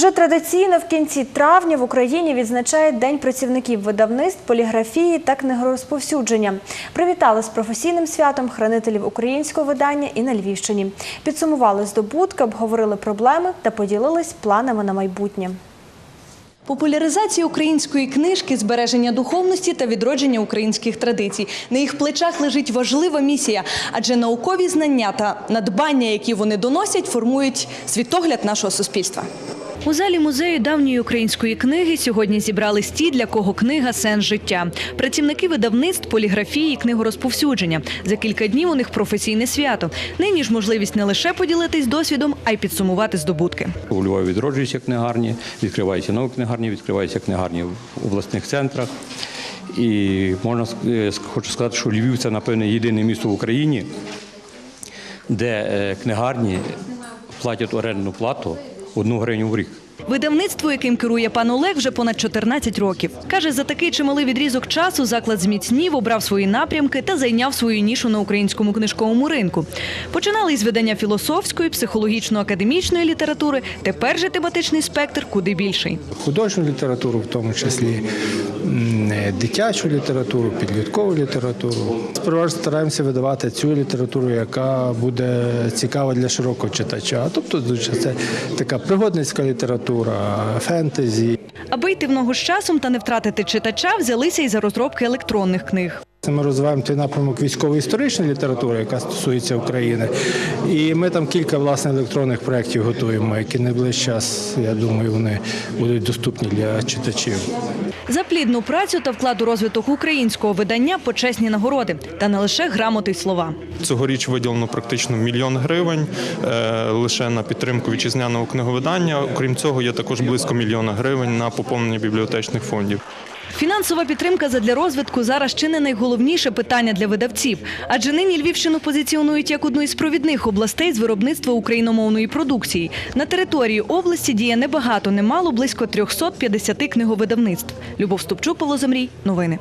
Вже традиційно в кінці травня в Україні відзначають День працівників видавництв, поліграфії та книгорозповсюдження. Привітали з професійним святом хранителів українського видання і на Львівщині. Підсумували здобутки, обговорили проблеми та поділились планами на майбутнє. Популяризація української книжки, збереження духовності та відродження українських традицій. На їх плечах лежить важлива місія, адже наукові знання та надбання, які вони доносять, формують світогляд нашого суспільства. У залі музею давньої української книги сьогодні зібрались ті, для кого книга сенс життя. Працівники видавництв, поліграфії, книгорозповсюдження. За кілька днів у них професійне свято. Нині ж можливість не лише поділитись досвідом, а й підсумувати здобутки. У Львові відроджуються книгарні, відкриваються нові книгарні, відкриваються книгарні в обласних центрах. І можна е, хочу сказати, що Львів це, напевне, єдине місто в Україні, де е, книгарні платять орендну плату одну гривню в рік. Видавництво, яким керує пан Олег, вже понад 14 років. Каже, за такий чималий відрізок часу заклад зміцнів, обрав свої напрямки та зайняв свою нішу на українському книжковому ринку. Починали із видання філософської, психологічно-академічної літератури. Тепер же тематичний спектр куди більший. художню літературу, в тому числі е, дитячу літературу, підліткову літературу. Спершу стараємося видавати цю літературу, яка буде цікава для широкого читача. Тобто це така пригодницька література, фентезі. Аби йти в ногу з часом та не втратити читача, взялися й за розробки електронних книг. Ми розвиваємо той напрямок військово-історичної літератури, яка стосується України. І ми там кілька власне електронних проєктів готуємо, які найближчий час, я думаю, вони будуть доступні для читачів. За плідну працю та вклад у розвиток українського видання почесні нагороди. Та не лише грамоти й слова. Цьогоріч виділено практично мільйон гривень е, лише на підтримку вітчизняного книговидання. Окрім цього, є також близько мільйона гривень на поповнення бібліотечних фондів. Фінансова підтримка задля розвитку зараз чи не найголовніше питання для видавців, адже нині Львівщину позиціонують як одну із провідних областей з виробництва україномовної продукції. На території області діє небагато, немало близько 350 книговидавництв. Любов Ступчук, Павло Замрій. Новини.